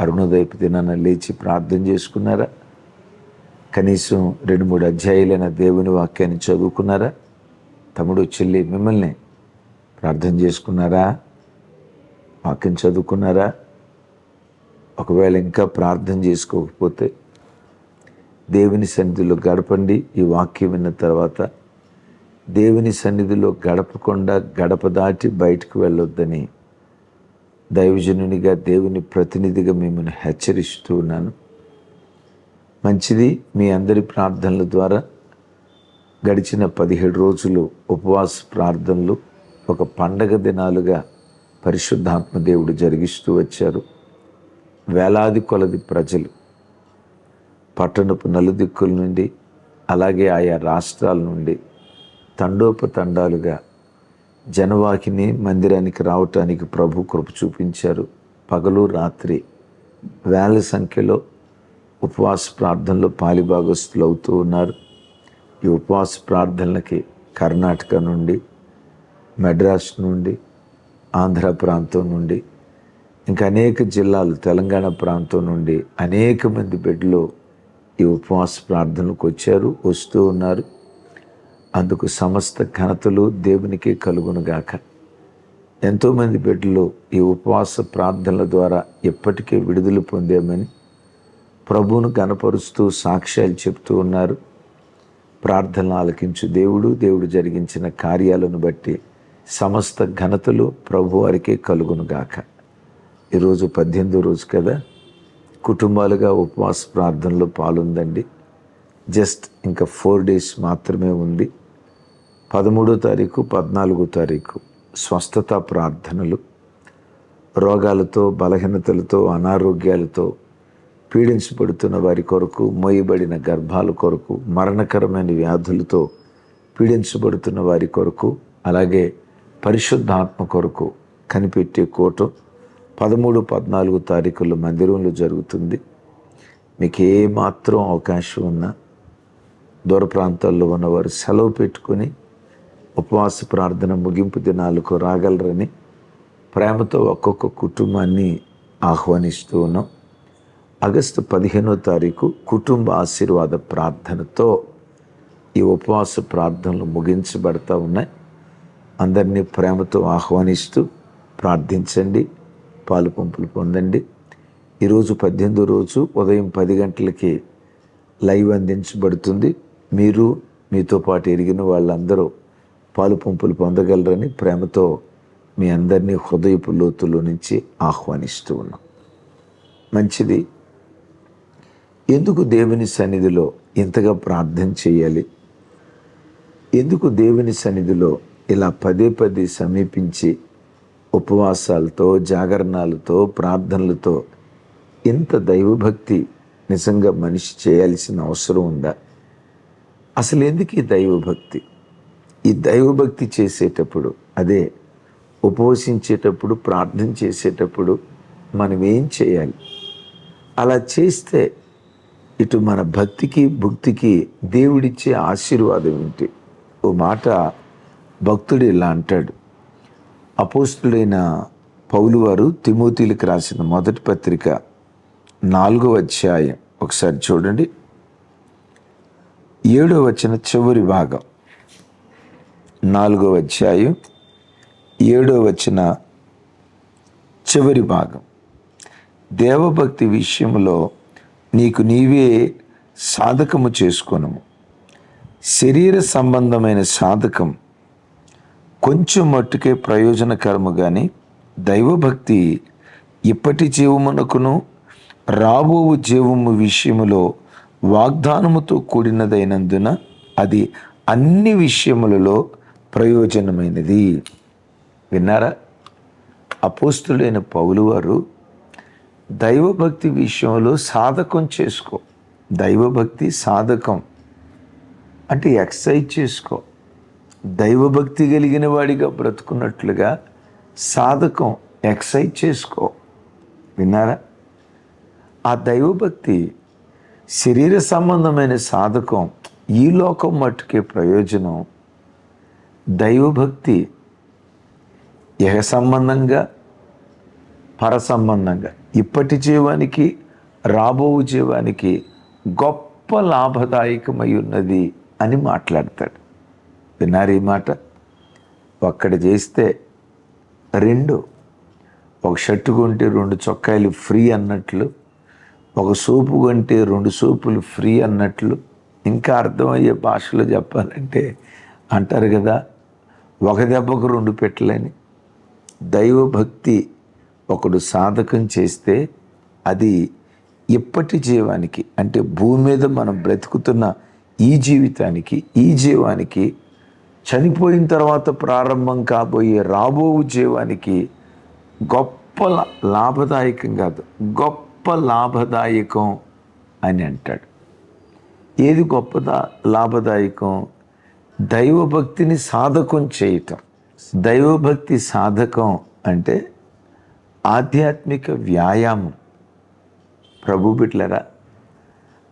అరుణోదయపు దినాన లేచి ప్రార్థన చేసుకున్నారా? కనీసం రెండు మూడు అధ్యాయులైన దేవుని వాక్యాన్ని చదువుకున్నారా? తమ్ముడు చెల్లి మిమ్మల్ని ప్రార్థన చేసుకున్నారా? వాక్యం చదువుకున్నారా? ఒకవేళ ఇంకా ప్రార్థన చేసుకోకపోతే దేవుని సన్నిధిలో గడపండి. ఈ వాక్యం విన్న తర్వాత దేవుని సన్నిధిలో గడపకుండా గడప దాటి బయటకు వెళ్ళొద్దని దైవజనునిగా దేవుని ప్రతినిధిగా మిమ్మల్ని హెచ్చరిస్తూ ఉన్నాను. మంచిది మీ అందరి ప్రార్థనల ద్వారా. గడిచిన పదిహేడు రోజులు ఉపవాస ప్రార్థనలు ఒక పండగ దినాలుగా పరిశుద్ధాత్మ దేవుడు జరిగిస్తూ వచ్చారు. వేలాది కొలది ప్రజలు పట్టణపు నలుదిక్కుల నుండి అలాగే ఆయా రాష్ట్రాల నుండి తండోపతండాలుగా జనవాకిని మందిరానికి రావటానికి ప్రభు కృప చూపించారు. పగలు రాత్రి వేల సంఖ్యలో ఉపవాస ప్రార్థనలో పాలిభాగస్తులు అవుతూ ఉన్నారు. ఈ ఉపవాస ప్రార్థనలకి కర్ణాటక నుండి మెడ్రాస్ నుండి ఆంధ్ర ప్రాంతం నుండి ఇంకా అనేక జిల్లాలు తెలంగాణ ప్రాంతం నుండి అనేక మంది బిడ్డలు ఈ ఉపవాస ప్రార్థనలకు వచ్చారు వస్తూ ఉన్నారు. అందుకు సమస్త ఘనతలు దేవునికి కలుగునుగాక. ఎంతోమంది బిడ్డలు ఈ ఉపవాస ప్రార్థనల ద్వారా ఎప్పటికే విడుదల పొందామని ప్రభువును గనపరుస్తూ సాక్ష్యాలు చెప్తూ ఉన్నారు. ప్రార్థనలు ఆలకించు దేవుడు దేవుడు జరిగించిన కార్యాలను బట్టి సమస్త ఘనతలు ప్రభు వారికే కలుగునుగాక. ఈరోజు పద్దెనిమిదో రోజు కదా? కుటుంబాలుగా ఉపవాస ప్రార్థనలో పాలుందండి. జస్ట్ ఇంకా ఫోర్ డేస్ మాత్రమే ఉంది. పదమూడో తారీఖు పద్నాలుగో తారీఖు స్వస్థత ప్రార్థనలు. రోగాలతో బలహీనతలతో అనారోగ్యాలతో పీడించబడుతున్న వారి కొరకు మోయబడిన గర్భాల కొరకు మరణకరమైన వ్యాధులతో పీడించబడుతున్న వారి కొరకు అలాగే పరిశుద్ధాత్మ కొరకు కనిపెట్టే కూటం పదమూడు పద్నాలుగు తారీఖుల్లో మందిరంలో జరుగుతుంది. మీకు ఏమాత్రం అవకాశం ఉన్నా దూర ప్రాంతాల్లో ఉన్నవారు సెలవు పెట్టుకొని ఉపవాస ప్రార్థన ముగింపు దినాలకు రాగలరని ప్రేమతో ఒక్కొక్క కుటుంబాన్ని ఆహ్వానిస్తూ ఉన్నాం. ఆగస్టు పదిహేనో తారీఖు కుటుంబ ఆశీర్వాద ప్రార్థనతో ఈ ఉపవాస ప్రార్థనలు ముగించబడతా ఉన్నాయి. అందరినీ ప్రేమతో ఆహ్వానిస్తూ ప్రార్థించండి పాలు పంపులు పొందండి. ఈరోజు పద్దెనిమిదో రోజు ఉదయం పది గంటలకి లైవ్ అందించబడుతుంది. మీరు మీతో పాటు ఎరిగిన వాళ్ళందరూ పాలు పంపులు పొందగలరని ప్రేమతో మీ అందరినీ హృదయపు లోతులో నుంచి ఆహ్వానిస్తూ ఉన్నాం. మంచిది. ఎందుకు దేవుని సన్నిధిలో ఇంతగా ప్రార్థన చేయాలి? ఎందుకు దేవుని సన్నిధిలో ఇలా పదే పదే సమీపించి ఉపవాసాలతో జాగరణాలతో ప్రార్థనలతో ఇంత దైవభక్తి నిజంగా మనిషి చేయాల్సిన అవసరం ఉందా? అసలు ఎందుకు ఈ దైవభక్తి? ఈ దైవభక్తి చేసేటప్పుడు అదే ఉపవసించేటప్పుడు ప్రార్థన చేసేటప్పుడు మనం ఏం చేయాలి? అలా చేస్తే ఇటు మన భక్తికి భక్తికి దేవుడిచ్చే ఆశీర్వాదం ఏంటి? ఓ మాట భక్తుడు ఇలా అంటాడు. అపోస్తుడైన పౌలు వారు తిమోతిలకు రాసిన మొదటి పత్రిక నాలుగో అధ్యాయం. ఒకసారి చూడండి. ఏడో వచ్చిన చివరి భాగం. నాలుగో అధ్యాయం ఏడో వచ్చిన చివరి భాగం. దేవభక్తి విషయంలో నీకు నీవే సాధకము చేసుకొను శరీర సంబంధమైన సాధకం కొంచెం మట్టుకే ప్రయోజనకరము కానీ దైవభక్తి ఇప్పటి జీవమునకును రాబో జీవము విషయములో వాగ్దానముతో కూడినదైనందున అది అన్ని విషయములలో ప్రయోజనమైనది. విన్నారా? అపోస్తులైన పౌలు వారు దైవభక్తి విషయంలో సాధకం చేసుకో. దైవభక్తి సాధకం అంటే ఎక్సర్సైజ్ చేసుకో. దైవభక్తి కలిగిన వాడిగా బ్రతుకున్నట్లుగా సాధకం ఎక్సర్సైజ్ చేసుకో. విన్నారా? ఆ దైవభక్తి శరీర సంబంధమైన సాధకం ఈ లోకం మట్టుకే ప్రయోజనం. దైవభక్తి యహ సంబంధంగా పర సంబంధంగా ఇప్పటి జీవానికి రాబో జీవానికి గొప్ప లాభదాయకమై ఉన్నది అని మాట్లాడతాడు. విన్నారు ఈ మాట? ఒక్కటి చేస్తే రెండు. ఒక షర్టు కొంటే రెండు చొక్కాయలు ఫ్రీ అన్నట్లు ఒక సోపు కొంటే రెండు సోపులు ఫ్రీ అన్నట్లు ఇంకా అర్థమయ్యే భాషలో చెప్పాలంటే అంటారు కదా ఒక దెబ్బకు రెండు పెట్టలేని. దైవభక్తి ఒకడు సాధకం చేస్తే అది ఇప్పటి జీవానికి అంటే భూమి మీద మనం బ్రతుకుతున్న ఈ జీవితానికి ఈ జీవానికి చనిపోయిన తర్వాత ప్రారంభం కాబోయే రాబో జీవానికి గొప్ప లాభదాయకం కాదు గొప్ప గొప్ప లాభదాయకం అని అంటాడు. ఏది గొప్పదా? లాభదాయకం? దైవభక్తిని సాధకం చేయటం. దైవభక్తి సాధకం అంటే ఆధ్యాత్మిక వ్యాయామం. ప్రభు బిడ్లరా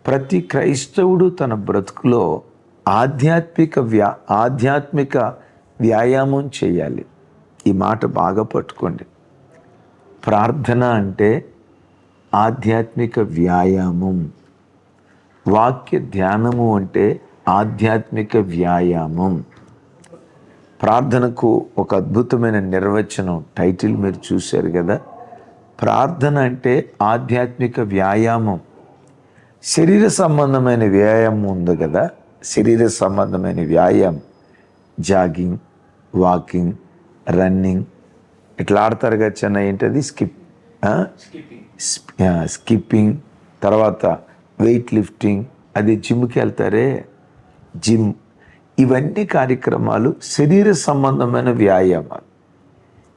ప్రతి క్రైస్తవుడు తన బ్రతుకులో ఆధ్యాత్మిక వ్యా ఆధ్యాత్మిక వ్యాయామం చేయాలి. ఈ మాట బాగా పట్టుకోండి. ప్రార్థన అంటే ఆధ్యాత్మిక వ్యాయామం. వాక్య ధ్యానము అంటే ఆధ్యాత్మిక వ్యాయామం. ప్రార్థనకు ఒక అద్భుతమైన నిర్వచనం టైటిల్ మీరు చూశారు కదా. ప్రార్థన అంటే ఆధ్యాత్మిక వ్యాయామం. శరీర సంబంధమైన వ్యాయామం ఉంది కదా. శరీర సంబంధమైన వ్యాయామం. Jogging walking running. ఇట్లా ఆడతారు కదా చిన్న ఏంటది? స్కిప్. స్కిప్పింగ్ తర్వాత వెయిట్ లిఫ్టింగ్ అది జిమ్కి వెళ్తారే? జిమ్ ఇవన్నీ కార్యక్రమాలు శరీర సంబంధమైన వ్యాయామాలు.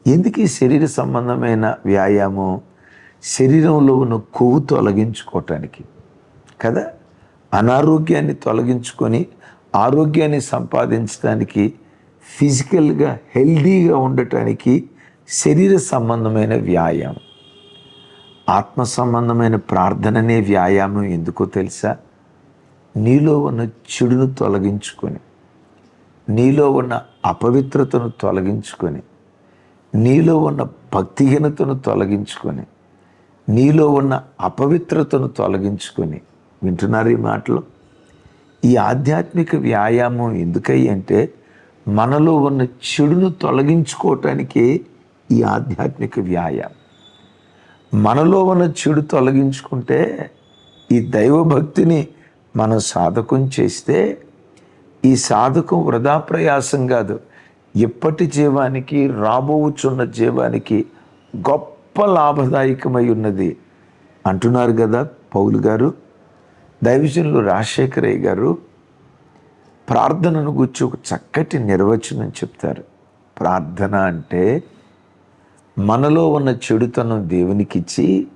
ఎందుకు ఈ శరీర సంబంధమైన వ్యాయామం? శరీరంలో ఉన్న కొవ్వు తొలగించుకోవటానికి. కదా? అనారోగ్యాన్ని తొలగించుకొని ఆరోగ్యాన్ని సంపాదించడానికి ఫిజికల్గా హెల్దీగా ఉండటానికి శరీర సంబంధమైన వ్యాయామం. ఆత్మ సంబంధమైన ప్రార్థననే వ్యాయామం ఎందుకో తెలుసా? నీలో ఉన్న చెడును తొలగించుకొని నీలో ఉన్న అపవిత్రతను తొలగించుకొని నీలో ఉన్న భక్తిహీనతను తొలగించుకొని నీలో ఉన్న అపవిత్రతను తొలగించుకొని వింటున్నారు ఈ మాటలు? ఈ ఆధ్యాత్మిక వ్యాయామం ఎందుకై అంటే మనలో ఉన్న చెడును తొలగించుకోవటానికి ఈ ఆధ్యాత్మిక వ్యాయామం. మనలో ఉన్న చెడు తొలగించుకుంటే ఈ దైవభక్తిని మనం సాధకం చేస్తే ఈ సాధకం వృధా ప్రయాసం కాదు. ఎప్పటి జీవానికి రాబోచున్న జీవానికి గొప్ప లాభదాయకమై ఉన్నది. అంటున్నారు కదా పౌలు గారు. దైవజనులు రాజశేఖరయ్య గారు ప్రార్థనను గురించి ఒక చక్కటి నిర్వచనం చెప్తారు. ప్రార్థన అంటే మనలో ఉన్న చెడుతనం దేవునికిచ్చి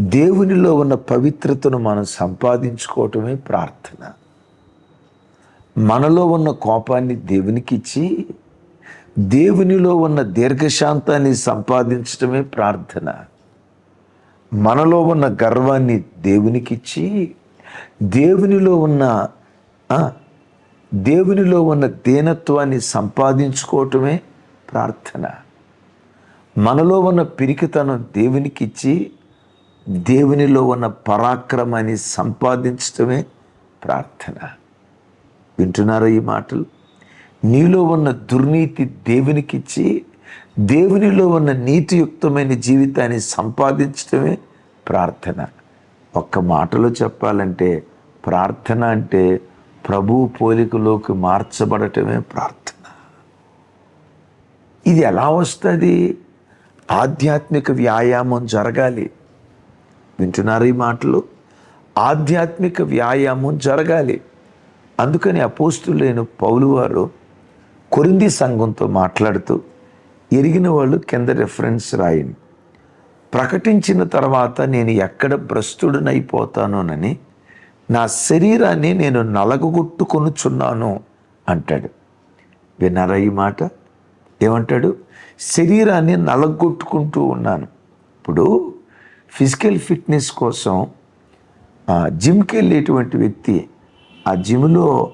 దేవునిలో ఉన్న పవిత్రతను మనం సంపాదించుకోవటమే ప్రార్థన. మనలో ఉన్న కోపాన్ని దేవునికిచ్చి దేవునిలో ఉన్న దీర్ఘశాంతాన్ని సంపాదించటమే ప్రార్థన. మనలో ఉన్న గర్వాన్ని దేవునికిచ్చి దేవునిలో ఉన్న దేవునిలో ఉన్న దీనత్వాన్ని సంపాదించుకోవటమే ప్రార్థన. మనలో ఉన్న పిరికితనం దేవునికి ఇచ్చి దేవునిలో ఉన్న పరాక్రమాన్ని సంపాదించటమే ప్రార్థన. వింటున్నారా ఈ మాటలు? నీలో ఉన్న దుర్నీతి దేవునికిచ్చి దేవునిలో ఉన్న నీతియుక్తమైన జీవితాన్ని సంపాదించటమే ప్రార్థన. ఒక్క మాటలో చెప్పాలంటే ప్రార్థన అంటే ప్రభు పోలికలోకి మార్చబడటమే ప్రార్థన. ఇది ఎలా వస్తుంది? ఆధ్యాత్మిక వ్యాయామం జరగాలి. వింటున్నారు ఈ మాటలు? ఆధ్యాత్మిక వ్యాయామం జరగాలి. అందుకని అపోస్తులైన పౌలు వారు కొరింది సంఘంతో మాట్లాడుతూ ఎరిగిన వాళ్ళు కింద రెఫరెన్స్ రాయండి. ప్రకటించిన తర్వాత నేను ఎక్కడ భ్రష్టుడనైపోతానోనని నా శరీరాన్ని నేను నలగొట్టుకొనుచున్నాను అంటాడు. విన్నారా ఈ మాట? ఏమంటాడు? శరీరాన్ని నలగొట్టుకుంటూ ఉన్నాను. ఇప్పుడు ఫిజికల్ ఫిట్నెస్ కోసం ఆ జిమ్కి వెళ్ళేటువంటి వ్యక్తి ఆ జిమ్లో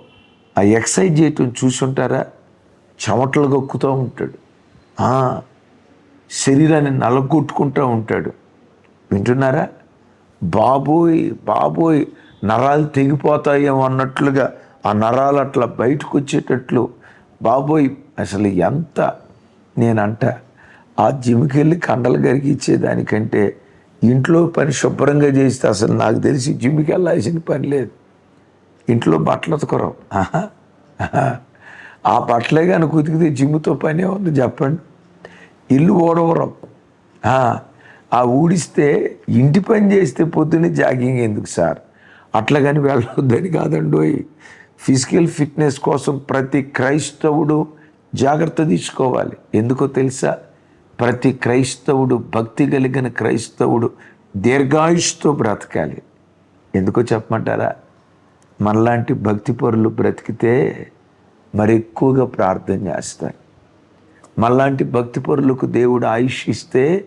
ఆ ఎక్సర్సైజ్ చేయటం చూసుంటారా? చెమటలు గొక్కుతూ ఉంటాడు. శరీరాన్ని నలగొట్టుకుంటూ ఉంటాడు. వింటున్నారా? బాబోయ్ బాబోయ్ నరాలు తెగిపోతాయేమో అన్నట్లుగా ఆ నరాలు అట్లా బయటకు వచ్చేటట్లు బాబోయ్ అసలు ఎంత నేనంట ఆ జిమ్కి వెళ్ళి కండలు గరికి ఇచ్చేదానికంటే ఇంట్లో పని శుభ్రంగా చేస్తే అసలు నాకు తెలిసి జిమ్కి వెళ్ళాల్సిన పని లేదు. ఇంట్లో బట్టలు ఉతకరం. ఆ బట్టలే కానీ కుతికితే జిమ్తో పనే ఉంది చెప్పండి. ఇల్లు ఓడవరం. ఆ, ఆ ఊడిస్తే ఇంటి పని చేస్తే పొద్దున్నే జాగింగ్ ఎందుకు సార్? అట్లా కానీ వెళ్ళొద్దని కాదండోయ్. ఫిజికల్ ఫిట్నెస్ కోసం ప్రతి క్రైస్తవుడు జాగ్రత్త తీసుకోవాలి. ఎందుకో తెలుసా? ప్రతి క్రైస్తవుడు భక్తి కలిగిన క్రైస్తవుడు దీర్ఘాయుష్తో బ్రతకాలి. ఎందుకో చెప్పమంటారా? మనలాంటి భక్తి పరులు బ్రతికితే మరి ఎక్కువగా ప్రార్థన చేస్తారు. మనలాంటి భక్తి పరులకు దేవుడు ఆయుష్ ఇస్తే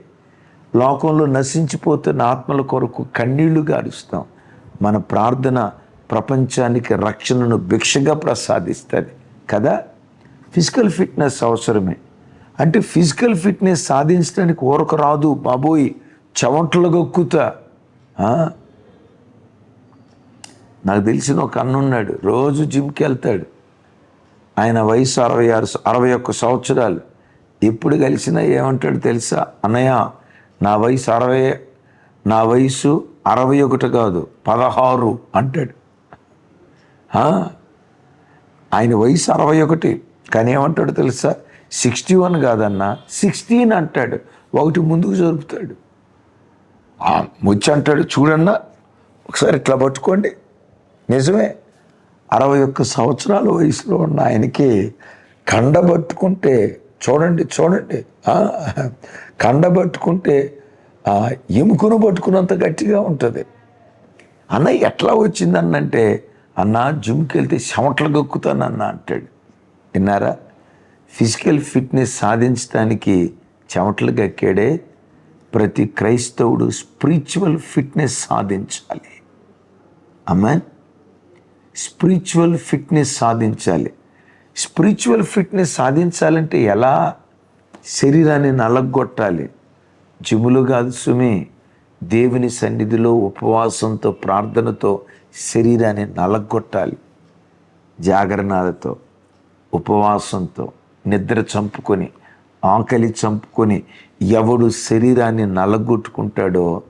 లోకంలో నశించిపోతున్న ఆత్మల కొరకు కన్నీళ్ళు గారుస్తాం. మన ప్రార్థన ప్రపంచానికి రక్షణను భిక్షగా ప్రసాదిస్తుంది. కదా? ఫిజికల్ ఫిట్నెస్ అవసరమే. అంటే ఫిజికల్ ఫిట్నెస్ సాధించడానికి ఊరక రాదు బాబోయ్ చెవంటలు గొక్కుతా. నాకు తెలిసిన ఒక అన్న ఉన్నాడు రోజు జిమ్కి వెళ్తాడు. ఆయన వయసు అరవై ఆరు అరవై ఒక్క సంవత్సరాలు. ఎప్పుడు కలిసినా ఏమంటాడు తెలుసా? అన్నయ్య నా వయసు అరవై నా వయసు అరవై ఒకటి కాదు పదహారు అంటాడు. ఆయన వయసు అరవై ఒకటి. కానీ ఏమంటాడు తెలుసా? సిక్స్టీ వన్ కాదన్నా సిక్స్టీన్ అంటాడు. ఒకటి ముందుకు జరుపుతాడు. ఆ, ముచ్చి అంటాడు చూడన్నా ఒకసారి ఇట్లా పట్టుకోండి. నిజమే. అరవై ఒక్క సంవత్సరాల వయసులో ఉన్న ఆయనకి కండ పట్టుకుంటే చూడండి చూడండి కండ పట్టుకుంటే ఎముకను పట్టుకున్నంత గట్టిగా ఉంటుంది. అన్న ఎట్లా వచ్చిందన్నంటే అన్న జిమ్కి వెళ్తే చెమట్లు గొక్కుతానన్న అంటాడు. విన్నారా ఫిజికల్ ఫిట్నెస్ సాధించడానికి చెమటలు గక్కాడే ప్రతి క్రైస్తవుడు స్పిరిచువల్ ఫిట్నెస్ సాధించాలి. అమ్మా స్పిరిచువల్ ఫిట్నెస్ సాధించాలి. స్పిరిచువల్ ఫిట్నెస్ సాధించాలంటే ఎలా? శరీరాన్ని నలగొట్టాలి. జిములు కాదు సుమి. దేవుని సన్నిధిలో ఉపవాసంతో ప్రార్థనతో శరీరాన్ని నలగొట్టాలి. జాగరణాలతో. ఉపవాసంతో నిద్ర చంపుకొని ఆకలి చంపుకొని ఎవడు శరీరాన్ని నలగొట్టుకుంటాడో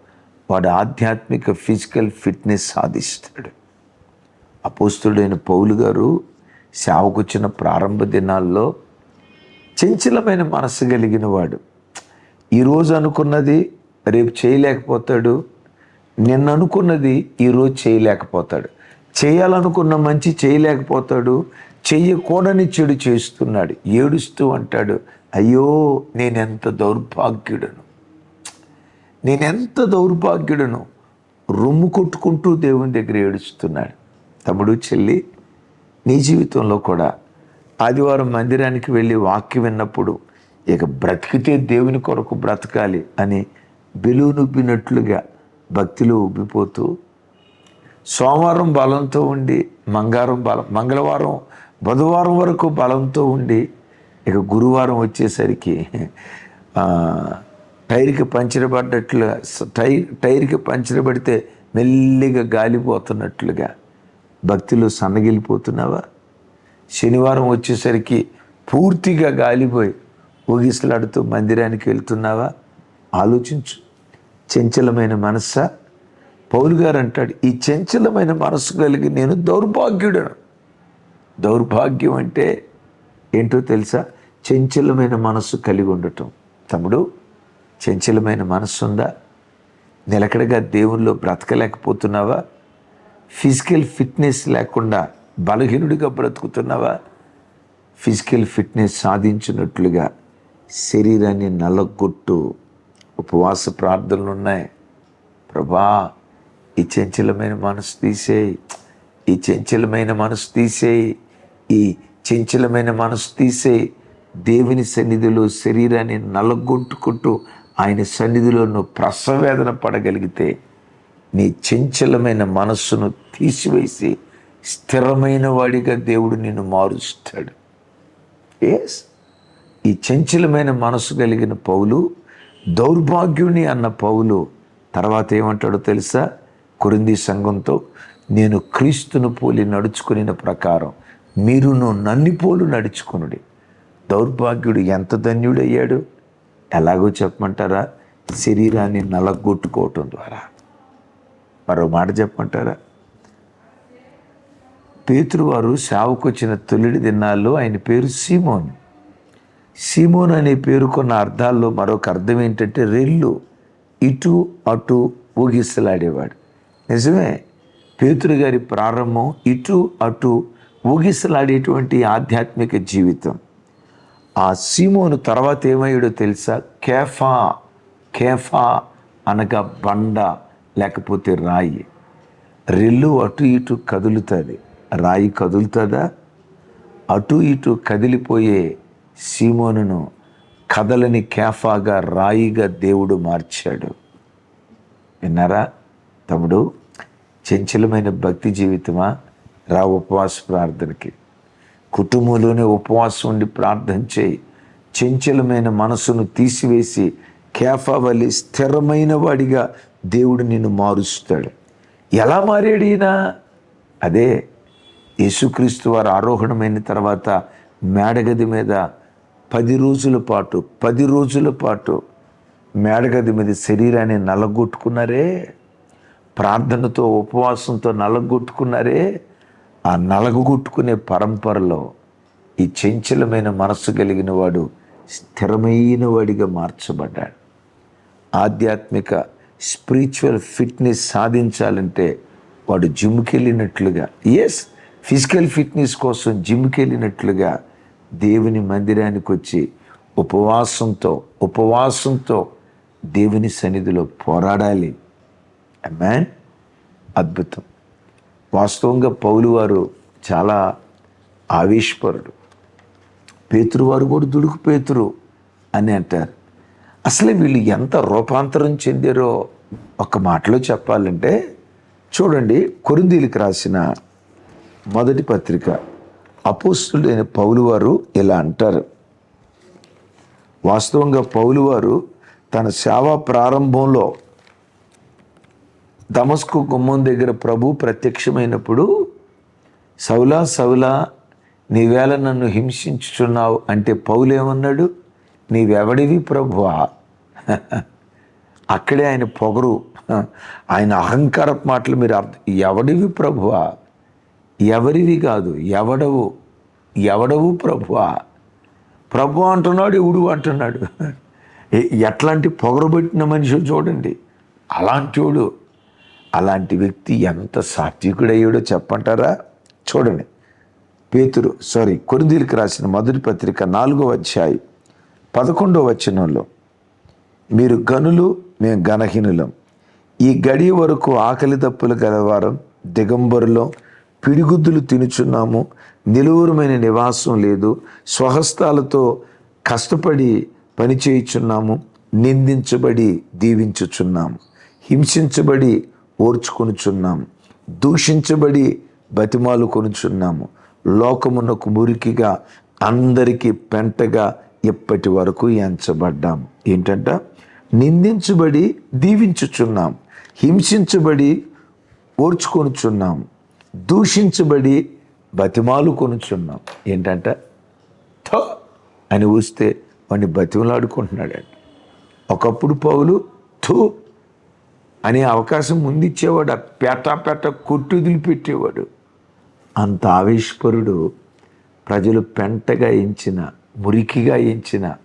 వాడు ఆధ్యాత్మిక ఫిజికల్ ఫిట్నెస్ సాధిస్తాడు. అపోస్తుడైన పౌలు గారు సేవకొచ్చిన ప్రారంభ దినాల్లో చంచలమైన మనసు కలిగిన వాడు. ఈరోజు అనుకున్నది రేపు చేయలేకపోతాడు. నిన్న అనుకున్నది ఈరోజు చేయలేకపోతాడు. చేయాలనుకున్న మంచి చేయలేకపోతాడు. చెయ్యకూడని చెడు చేస్తున్నాడు. ఏడుస్తూ అంటాడు అయ్యో నేనెంత దౌర్భాగ్యుడను. నేనెంత దౌర్భాగ్యుడను. రొమ్ము కొట్టుకుంటూ దేవుని దగ్గర ఏడుస్తున్నాడు. తమ్ముడు చెల్లి నీ జీవితంలో కూడా ఆదివారం మందిరానికి వెళ్ళి వాక్యం విన్నప్పుడు ఇక బ్రతికితే దేవుని కొరకు బ్రతకాలి అని బెలూనుబ్బినట్లుగా భక్తిలో ఉబ్బిపోతూ సోమవారం బలంతో ఉండి మంగారం బలం మంగళవారం బుధవారం వరకు బలంతో ఉండి ఇక గురువారం వచ్చేసరికి టైర్కి పంచర్ పడ్డట్లుగా టైర్ టైర్కి పంచర్ పడితే మెల్లిగా గాలిపోతున్నట్లుగా. భక్తిలో సన్నగిలిపోతున్నావా? శనివారం వచ్చేసరికి పూర్తిగా గాలిపోయి ఊగిసలాడుతూ మందిరానికి వెళ్తున్నావా? ఆలోచించు. చంచలమైన మనస్సా? పౌలు గారు అంటాడు ఈ చంచలమైన మనస్సు కలిగి నేను దౌర్భాగ్యుడను. దౌర్భాగ్యం అంటే ఏంటో తెలుసా? చంచలమైన మనస్సు కలిగి ఉండటం. తమ్ముడు చంచలమైన మనస్సు ఉందా? నిలకడగా దేవుల్లో బ్రతకలేకపోతున్నావా? ఫిజికల్ ఫిట్నెస్ లేకుండా బలహీనుడిగా బ్రతుకుతున్నావా? ఫిజికల్ ఫిట్నెస్ సాధించినట్లుగా శరీరాన్ని నల్లగొట్టు ఉపవాస ప్రార్థనలు ఉన్నాయి ప్రభా ఈ చంచలమైన మనసు తీసేయి. ఈ చంచలమైన మనసు తీసేయి. ఈ చంచలమైన మనసు తీసే దేవుని సన్నిధిలో శరీరాన్ని నలగొట్టుకుంటూ ఆయన సన్నిధిలో నువ్వు ప్రసవేదన పడగలిగితే నీ చంచలమైన మనస్సును తీసివేసి స్థిరమైన వాడిగా దేవుడు నిన్ను మారుస్తాడు. ఎస్ ఈ చంచలమైన మనసు కలిగిన పౌలు దౌర్భాగ్యుని అన్న పౌలు తర్వాత ఏమంటాడో తెలుసా? కొరింది సంఘంతో నేను క్రీస్తును పోలి నడుచుకుని ప్రకారం మీరును నన్ను పోలు నడుచుకునుడి. దౌర్భాగ్యుడు ఎంత ధన్యుడయ్యాడు? ఎలాగో చెప్పమంటారా? శరీరాన్ని నలగొట్టుకోవటం ద్వారా. మరో మాట చెప్పమంటారా? పేతురు వారు సావుకొచ్చిన తొలిడి దినాల్లో ఆయన పేరు సీమోన్. సీమోన్ అనే పేరుకున్న అర్థాల్లో మరొక అర్థం ఏంటంటే రెల్లు. ఇటు అటు ఊగిసలాడేవాడు. నిజమే పేతురు గారి ప్రారంభం ఇటు అటు ఊగిసలాడేటువంటి ఆధ్యాత్మిక జీవితం. ఆ సీమోను తర్వాత ఏమయ్యాడో తెలుసా? కేఫా కేఫా అనగా బండ లేకపోతే రాయి. రెల్లు అటు ఇటు కదులుతుంది. రాయి కదులుతుందా? అటు ఇటు కదిలిపోయే సీమోనును కదలని కేఫాగా రాయిగా దేవుడు మార్చాడు. విన్నారా? తమ్ముడు చంచలమైన భక్తి జీవితమా? రా ఉపవాస ప్రార్థనకి. కుటుంబంలోనే ఉపవాసం ఉండి ప్రార్థన చేయి. చంచలమైన మనసును తీసివేసి కేఫావలి స్థిరమైన వాడిగా దేవుడు నిన్ను మారుస్తాడు. ఎలా మారాడు ఈయన? అదే యేసుక్రీస్తు వారు ఆరోహణమైన తర్వాత మేడగది మీద పది రోజుల పాటు పది రోజుల పాటు మేడగది మీద శరీరాన్ని నలగొట్టుకున్నారే? ప్రార్థనతో ఉపవాసంతో నలగొట్టుకున్నారే? ఆ నలగొట్టుకునే పరంపరలో ఈ చంచలమైన మనస్సు కలిగిన వాడు స్థిరమైన వాడిగా మార్చబడ్డాడు. ఆధ్యాత్మిక స్పిరిచువల్ ఫిట్నెస్ సాధించాలంటే వాడు జిమ్కి వెళ్ళినట్లుగా ఎస్ ఫిజికల్ ఫిట్నెస్ కోసం జిమ్కి వెళ్ళినట్లుగా దేవుని మందిరానికి వచ్చి ఉపవాసంతో ఉపవాసంతో దేవుని సన్నిధిలో పోరాడాలి. మ్యాన్ అద్భుతం. వాస్తవంగా పౌలు వారు చాలా ఆవేశపరుడు. పేతురు వారు కూడా దుడుకు పేతురు అని అంటారు. అసలు వీళ్ళు ఎంత రూపాంతరం చెందారో ఒక మాటలో చెప్పాలంటే చూడండి కొరిందీలకు రాసిన మొదటి పత్రిక అపోస్తుడైన పౌలు వారు ఇలా అంటారు. వాస్తవంగా పౌలు వారు తన సేవ ప్రారంభంలో దమస్కు గుమ్మం దగ్గర ప్రభు ప్రత్యక్షమైనప్పుడు సౌలా సౌలా నీవేళ నన్ను హింసించుచున్నావు అంటే పౌలేమన్నాడు? నీవెవడివి ప్రభువా? అక్కడే ఆయన పొగరు ఆయన అహంకారపు మాటలు మీరు అర్థం ఎవడివి ప్రభువా? ఎవరివి కాదు ఎవడవు ఎవడవు ప్రభువా? ప్రభు అంటున్నాడు ఎవడు అంటున్నాడు. ఎట్లాంటి పొగరబెట్టిన మనిషి చూడండి. అలాంటి వాడు. అలాంటి వ్యక్తి ఎంత సాత్వికుడయ్యాడో చెప్పంటారా? చూడండి. పేతురు సారీ కొరిందీలకు రాసిన మొదటి పత్రిక నాలుగో అధ్యాయం పదకొండో వచనంలో మీరు గనులు మేము గణహీనులం ఈ గడియ వరకు ఆకలి తప్పులు గలవారం దిగంబరులో పిడిగుద్దులు తినుచున్నాము. నిలువురమైన నివాసం లేదు. స్వహస్తాలతో కష్టపడి పనిచేయుచున్నాము. నిందించబడి దీవించుచున్నాము. హింసించబడి ఓర్చుకొనుచున్నాము దూషించబడి బతిమాలు కొనుచున్నాము లోకమునకు మురికిగా అందరికీ పెంటగా ఇప్పటి వరకు ఎంచబడ్డాం. ఏంటంట? నిందించబడి దీవించుచున్నాం. హింసించబడి ఓర్చుకొనుచున్నాం. దూషించబడి బతిమాలు కొనుచున్నాం ఏంటంట? థో! అని ఊస్తే వాడిని బతిమలాడుకుంటున్నాడంట ఒకప్పుడు పౌలు థూ అనే అవకాశం ముందిచ్చేవాడు ఆ పేట పేట కొట్టు పెట్టేవాడు అంత ఆవేశపరుడు ప్రజలు పెంటగా ఎంచిన మురికిగా ఎంచిన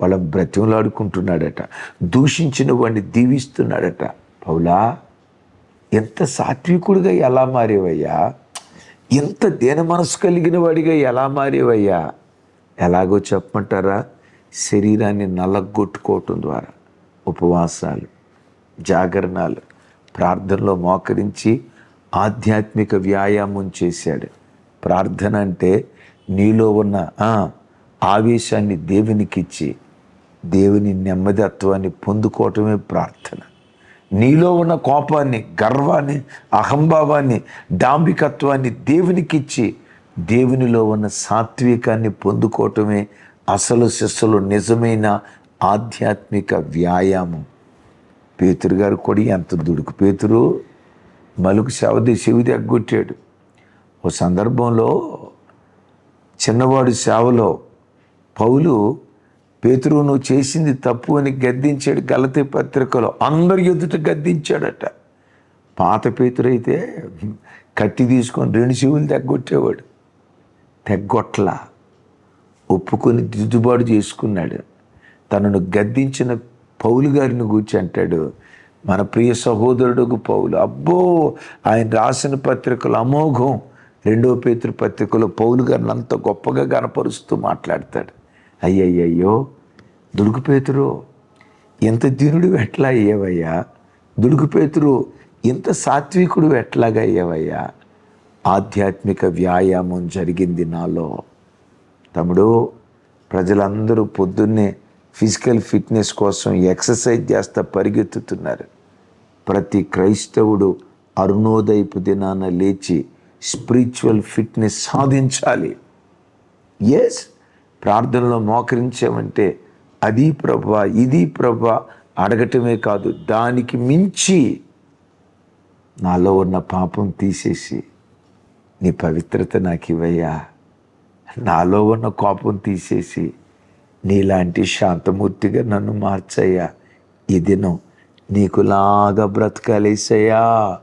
వాళ్ళ బ్రతిమలాడుకుంటున్నాడట దూషించిన వాడిని దీవిస్తున్నాడట. పౌలా ఎంత సాత్వికుడిగా ఎలా మారేవయ్యా? ఎంత దేన మనసు కలిగిన వాడిగా ఎలా మారేవయ్యా? ఎలాగో చెప్పమంటారా? శరీరాన్ని నల్లగొట్టుకోవటం ద్వారా ఉపవాసాలు. జాగరణాలు. ప్రార్థనలో మోకరించి ఆధ్యాత్మిక వ్యాయామం చేశాడు. ప్రార్థన అంటే నీలో ఉన్న ఆవేశాన్ని దేవునికిచ్చి దేవుని నెమ్మదత్వాన్ని పొందుకోవటమే ప్రార్థన. నీలో ఉన్న కోపాన్ని గర్వాన్ని అహంభావాన్ని డాంబికత్వాన్ని దేవునికిచ్చి దేవునిలో ఉన్న సాత్వికాన్ని పొందుకోవటమే అసలు శిస్సులు నిజమైన ఆధ్యాత్మిక వ్యాయామం. పేతురు గారు కొడి ఎంత దుడుకు. పేతురు మలుకు శవది శివుది ఎగ్గొట్టాడు ఓ సందర్భంలో చిన్నవాడు సేవలో పౌలు పేతురు నువ్వు చేసింది తప్పు అని గద్దించాడు గలతి పత్రికలో. అందరి ఎదుట గద్దించాడట. పాత పేతురైతే కట్టి తీసుకొని రెండు శివులు తెగ్గొట్టేవాడు. తెగ్గొట్లా. ఒప్పుకొని దిద్దుబాటు చేసుకున్నాడు. తనను గద్దించిన పౌలు గారిని కూర్చి అంటాడు మన ప్రియ సహోదరుడుకు పౌలు అబ్బో ఆయన రాసిన పత్రికలు అమోఘం. రెండో పేతృ పత్రికలో పౌలు గారిని అంత గొప్పగా కనపరుస్తూ మాట్లాడతాడు. అయ్యయ్యయ్యో దుడుకు ఇంత ఎంత దీనుడు ఎట్లా అయ్యేవయ్యా? దుడుకుపేతురు ఇంత సాత్వికుడు ఎట్లాగా అయ్యేవయ్యా? ఆధ్యాత్మిక వ్యాయామం జరిగింది నాలో. తమ్ముడు ప్రజలందరూ పొద్దున్నే ఫిజికల్ ఫిట్నెస్ కోసం ఎక్సర్సైజ్ చేస్తా పరిగెత్తుతున్నారు. ప్రతి క్రైస్తవుడు అరుణోదయపు దినాన లేచి స్పిరిచువల్ ఫిట్నెస్ సాధించాలి. ఎస్ ప్రార్థనలో మోకరించామంటే అది ప్రభా ఇది ప్రభా అడగటమే కాదు దానికి మించి నాలో ఉన్న పాపం తీసేసి నీ పవిత్రత నాకు ఇవ్వయా నాలో ఉన్న కోపం తీసేసి నీలాంటి శాంతమూర్తిగా నన్ను మార్చయ్యా. ఈ దినం నీకులాగా బ్రతకాలేసయ్యా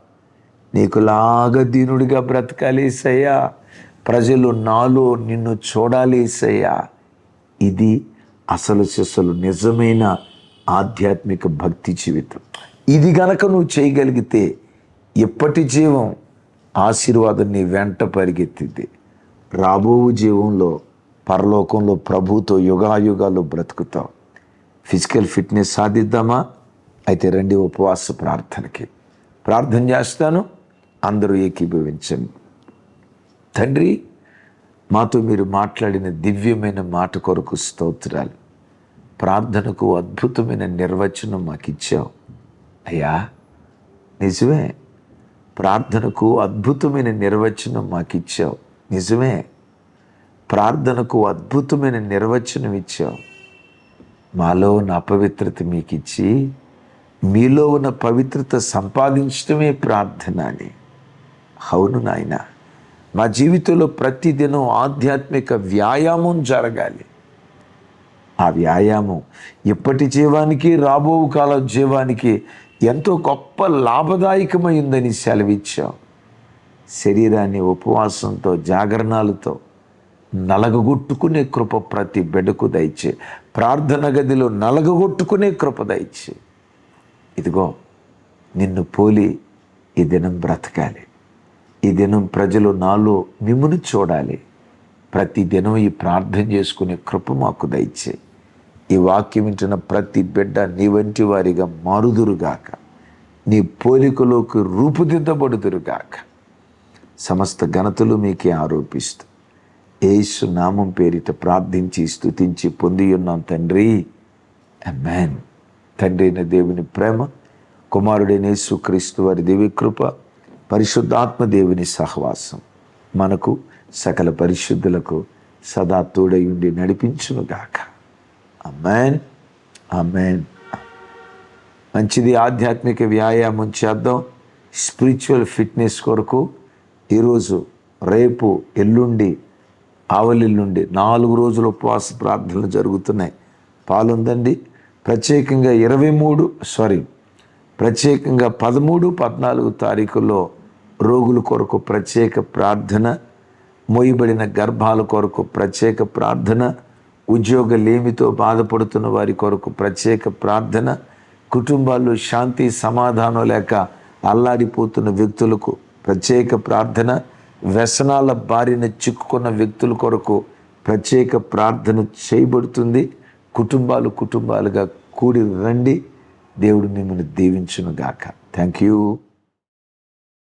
నీకులాగా దీనుడిగా బ్రతకాలేసయ్యా ప్రజలు నాలో నిన్ను చూడాలేసయ్యా ఇది అసలు సిసలు నిజమైన ఆధ్యాత్మిక భక్తి జీవితం. ఇది గనక నువ్వు చేయగలిగితే ఎప్పటి జీవం ఆశీర్వాదం నీ వెంట పరిగెత్తింది. రాబో జీవంలో పరలోకంలో ప్రభుతో యుగాయుగాలు బ్రతుకుతావు ఫిజికల్ ఫిట్నెస్ సాధిద్దామా? అయితే రండి ఉపవాస ప్రార్థనకి. ప్రార్థన చేస్తాను అందరూ ఏకీభవించండి. తండ్రి మాతో మీరు మాట్లాడిన దివ్యమైన మాట కొరకు స్తోత్రాలు. ప్రార్థనకు అద్భుతమైన నిర్వచనం మాకు ఇచ్చావు అయ్యా నిజమే. ప్రార్థనకు అద్భుతమైన నిర్వచనం మాకు ఇచ్చావు నిజమే. ప్రార్థనకు అద్భుతమైన నిర్వచనం ఇచ్చావు. మాలో ఉన్న అపవిత్రత మీకు ఇచ్చి మీలో ఉన్న పవిత్రత సంపాదించడమే ప్రార్థన అని. అవును నాయన మా జీవితంలో ప్రతిదినం ఆధ్యాత్మిక వ్యాయామం జరగాలి. ఆ వ్యాయామం ఇప్పటి జీవానికి రాబో కాల జీవానికి ఎంతో గొప్ప లాభదాయకమైందని సెలవిచ్చాం శరీరాన్ని ఉపవాసంతో జాగరణాలతో నలగగొట్టుకునే కృప ప్రతి బిడ్డకు దయచే. ప్రార్థన గదిలో నలగగొట్టుకునే కృప దయచే. ఇదిగో నిన్ను పోలి ఈ దినం బ్రతకాలి. ఈ దినం ప్రజలు నాలో మిమ్మును చూడాలి. ప్రతి దినం ఈ ప్రార్థన చేసుకునే కృప మాకు దయచే. ఈ వాక్యం వింటున్న ప్రతి బిడ్డ నీ వంటి వారిగా మారుదురుగాక. నీ పోలికలోకి రూపుదిద్దబడుదురుగాక. సమస్త ఘనతలు మీకే ఆరోపిస్తూ యేసు నామం పేరిట ప్రార్థించి స్థుతించి పొంది ఉన్నాం తండ్రి. మ్యాన్ తండ్రి అయిన దేవుని ప్రేమ కుమారుడైన యేసుక్రీస్తు వారి దేవి కృప పరిశుద్ధాత్మ దేవుని సహవాసం మనకు సకల పరిశుద్ధులకు సదా తోడై ఉండి నడిపించునుగాక అమ్మాన్ అమ్మాన్ మంచిది ఆధ్యాత్మిక వ్యాయామం చేద్దాం. స్పిరిచువల్ ఫిట్నెస్ కొరకు ఈరోజు రేపు ఎల్లుండి ఆవలిల్లుండి నాలుగు రోజులు ఉపవాస ప్రార్థనలు జరుగుతున్నాయి. పాలుందండి? ప్రత్యేకంగా ఇరవై మూడు సారీ ప్రత్యేకంగా పదమూడు పద్నాలుగు తారీఖుల్లో రోగుల కొరకు ప్రత్యేక ప్రార్థన మోయబడిన గర్భాల కొరకు ప్రత్యేక ప్రార్థన ఉద్యోగ లేమితో బాధపడుతున్న వారి కొరకు ప్రత్యేక ప్రార్థన కుటుంబాల్లో శాంతి సమాధానం లేక అల్లాడిపోతున్న వ్యక్తులకు ప్రత్యేక ప్రార్థన వ్యసనాల బారిన చిక్కుకున్న వ్యక్తుల కొరకు ప్రత్యేక ప్రార్థన చేయబడుతుంది. కుటుంబాలు కుటుంబాలుగా కూడి రండి. దేవుడు మిమ్మల్ని దీవించును గాక థ్యాంక్ యూ